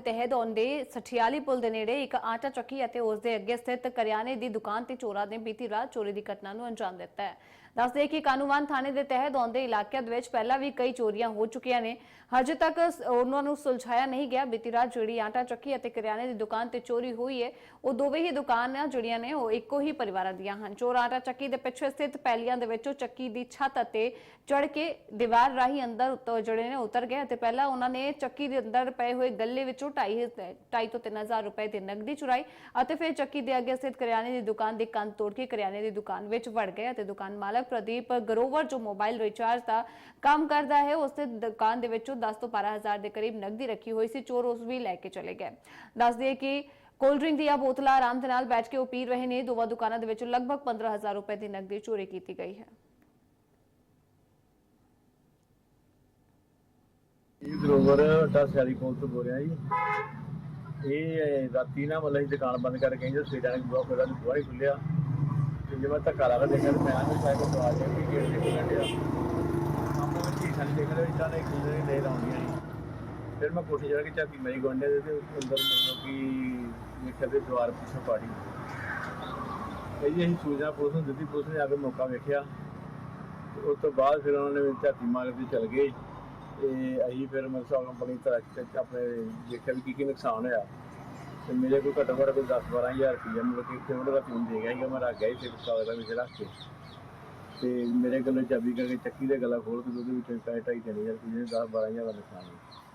ਦੇ ਤਹਿਤ ਆਉਂਦੇ ਸਠਿਆਲੀ ਪੁਲ ਦੇ ਨੇੜੇ ਇੱਕ ਆਟਾ ਚੱਕੀ ਅਤੇ ਉਸ ਦੇ ਅੱਗੇ ਸਥਿਤ ਕਰਿਆਨੇ ਦੀ ਦੁਕਾਨ ਤੇ ਚੋਰਾਂ ਨੇ ਬੀਤੀ ਰਾਤ ਚੋਰੀ ਦੀ ਘਟਨਾ ਨੂੰ ਅੰਜਾਮ ਦਿੱਤਾ ਹੈ। ਦੱਸਦੇ ਕਿ ਕਾਨੂੰਵਾਨ ਥਾਣੇ ਦੇ ਤਹਿਤ ਆਉਂਦੇ ਇਲਾਕਿਆਂ ਦੇ ਵਿੱਚ ਪਹਿਲਾਂ ਵੀ ਕਈ ਚੋਰੀਆਂ ਹੋ ਚੁੱਕੀਆਂ ਨੇ। ਹਜੇ ਤੱਕ ਉਹਨਾਂ ਨੂੰ ਸੁਲਝਾਇਆ ਨਹੀਂ ਗਿਆ। ਬੀਤੀ ਰਾਤ ਜਿਹੜੀ ਆਟਾ ਚੱਕੀ ਅਤੇ ਕਰਿਆਨੇ ਦੀ ਦੁਕਾਨ ਤੇ ਚੋਰੀ ਹੋਈ ਹੈ, ਉਹ ਦੋਵੇਂ ਹੀ ਦੁਕਾਨਾਂ ਜਿਹੜੀਆਂ ਨੇ, ਉਹ ਇੱਕੋ ਹੀ ਪਰਿਵਾਰਾਂ ਦੀਆਂ ਹਨ। ਚੋਰ ਆਟਾ ਚੱਕੀ ਦੇ ਪਿੱਛੇ ਸਥਿਤ ਪੈਲੀਆਂ ਦੇ ਵਿੱਚੋਂ ਚੱਕੀ ਦੀ ਛੱਤ ਅਤੇ ਚੜ ਕੇ ਦੀਵਾਰ ਰਾਹੀਂ ਅੰਦਰ ਉੱਤੋਂ ਜਿਹੜੇ ਨੇ ਉਤਰ ਗਏ ਅਤੇ ਪਹਿਲਾਂ ਉਹਨਾਂ ਨੇ ਚੱਕੀ ਦੇ ਅੰਦਰ ਪਏ ਹੋਏ ਗੱਲੇ ਵਿੱਚੋਂ 2.5 ਤੋਂ 3000 ਰੁਪਏ ਦੀ ਨਕਦੀ ਚੁਰਾਈ ਅਤੇ ਫਿਰ ਚੱਕੀ ਦੇ ਅੱਗੇ ਸਥਿਤ ਕਰਿਆਨੇ ਦੀ ਦੁਕਾਨ ਦੀ ਕੰਧ ਤੋੜ ਕੇ ਕਰਿਆਨੇ ਦੀ ਦੁਕਾਨ ਵਿੱਚ ਵੜ ਗਏ ਅਤੇ ਦੁਕਾਨ ਮਾਲਕ ਪ੍ਰਦੀਪ ਗਰੋਵਰ, ਜੋ ਮੋਬਾਈਲ ਰਿਚਾਰਜ ਦਾ ਕੰਮ ਕਰਦਾ ਹੈ, ਉਸ ਦੇ ਦੁਕਾਨ ਦੇ ਵਿੱਚੋਂ 10 ਤੋਂ 12000 ਦੇ ਕਰੀਬ ਨਕਦੀ ਰੱਖੀ ਹੋਈ ਸੀ, ਚੋਰ ਉਸ ਵੀ ਲੈ ਕੇ ਚਲੇ ਗਏ। ਦੱਸ ਦਈਏ ਕਿ ਕੋਲਡ ਡਰਿੰਕ ਦੀਆਂ ਬੋਤਲਾਂ ਆਰਾਮ ਦੇ ਨਾਲ ਬੈਠ ਕੇ ਉਹ ਪੀ ਰਹੇ ਨੇ, ਦੋਵਾਂ ਦੁਕਾਨਾਂ ਦੇ ਵਿੱਚੋਂ ਲਗਭਗ 15000 ਰੁਪਏ ਦੀ ਨਕਦੀ ਚੋਰੀ ਕੀਤੀ ਗਈ ਹੈ। ਇਹ ਗਰੋਵਰ ਅੱਡਾ ਸਾਲੀ ਕੋਲ ਤੋਂ ਬੋਲ ਰਿਹਾ ਜੀ। ਇਹ ਰਾਤੀ ਨਾ ਮਤਲਬ ਅਸੀਂ ਦੁਕਾਨ ਬੰਦ ਕਰਕੇ ਗਏ ਜਦੋਂ ਸਵੇਰਾਂ ਨੂੰ ਬੁਆ ਖੋਲ੍ਹਿਆ ਬੁਆ ਹੀ ਖੁੱਲਿਆ ਤੇ ਜੇ ਮੈਂ ਧੱਕਾ ਲਾ ਕੇ ਦੇਖਿਆ ਤੇ ਮੈਂ ਆ ਨਹੀਂ ਸਾਈਕਲ ਆ ਗਿਆ ਕਿ ਗੇਟ ਦੇ ਕੋਲ ਡਿਆ? ਸਾਹਮਣੇ ਮੈਂ ਚੀਜ਼ਾਂ ਨਹੀਂ ਦੇਖ ਰਿਹਾ ਇਦਾਂ ਨੇ ਇੱਕ ਦੂਜੇ ਦੇ ਲਾਉਂਦੀਆਂ ਜੀ ਫਿਰ ਮੈਂ ਕੋਠੇ ਜਾ ਕੇ ਚਾਬੀ ਮੇਰੀ ਗੋਂਡੇ ਦੇ ਤੇ ਅੰਦਰ ਮਤਲਬ ਕਿ ਮੇਰੇ ਦੇ ਦੁਆਰ ਪਿੱਛੋਂ ਪਾੜੀ। ਇਹ ਜੀ ਅਸੀਂ ਸੂਚਨਾ ਪੁਲਿਸ ਨੂੰ ਦਿੱਤੀ, ਪੁਲਿਸ ਨੇ ਆ ਕੇ ਮੌਕਾ ਵੇਖਿਆ। ਤੇ ਉਸ ਤੋਂ ਬਾਅਦ ਫਿਰ ਉਹਨਾਂ ਨੇ ਝਾਤੀ ਮਾਰ ਕੇ ਚਲ ਗਏ। ਤੇ ਅਸੀਂ ਫਿਰ ਮਤਲਬ ਕੰਪਨੀ ਤਰ੍ਹਾਂ ਆਪਣੇ ਦੇਖਿਆ ਵੀ ਕੀ ਕੀ ਨੁਕਸਾਨ ਹੋਇਆ। ਤੇ ਮੇਰੇ ਕੋਲ ਘੱਟੋ ਘੱਟ ਕੋਈ 10 12000 ਰੁਪਏ ਮਤਲਬ ਕਿ ਇੱਥੇ ਉਹਨਾਂ ਦਾ ਪੀਣ ਦੇ ਗਿਆ ਸੀਗਾ ਮੈਂ ਰੱਖ ਗਿਆ ਸੀ ਕਾਗਜ਼ ਦਾ ਵਿੱਚ ਰੱਖ ਕੇ। ਤੇ ਮੇਰੇ ਕੋਲ ਚਾਬੀ ਕਰਕੇ ਚੱਕੀ ਦੇ ਗਲਾ ਖੋਲ ਕੇ ਉਹਦੇ ਵਿੱਚੋਂ ਪੈਸੇ ਢਾਈ ਤਿੰਨ ਹਜ਼ਾਰ ਰੁਪਏ 10 12000 ਦਾ ਨੁਕਸਾਨ ਹੋਇਆ।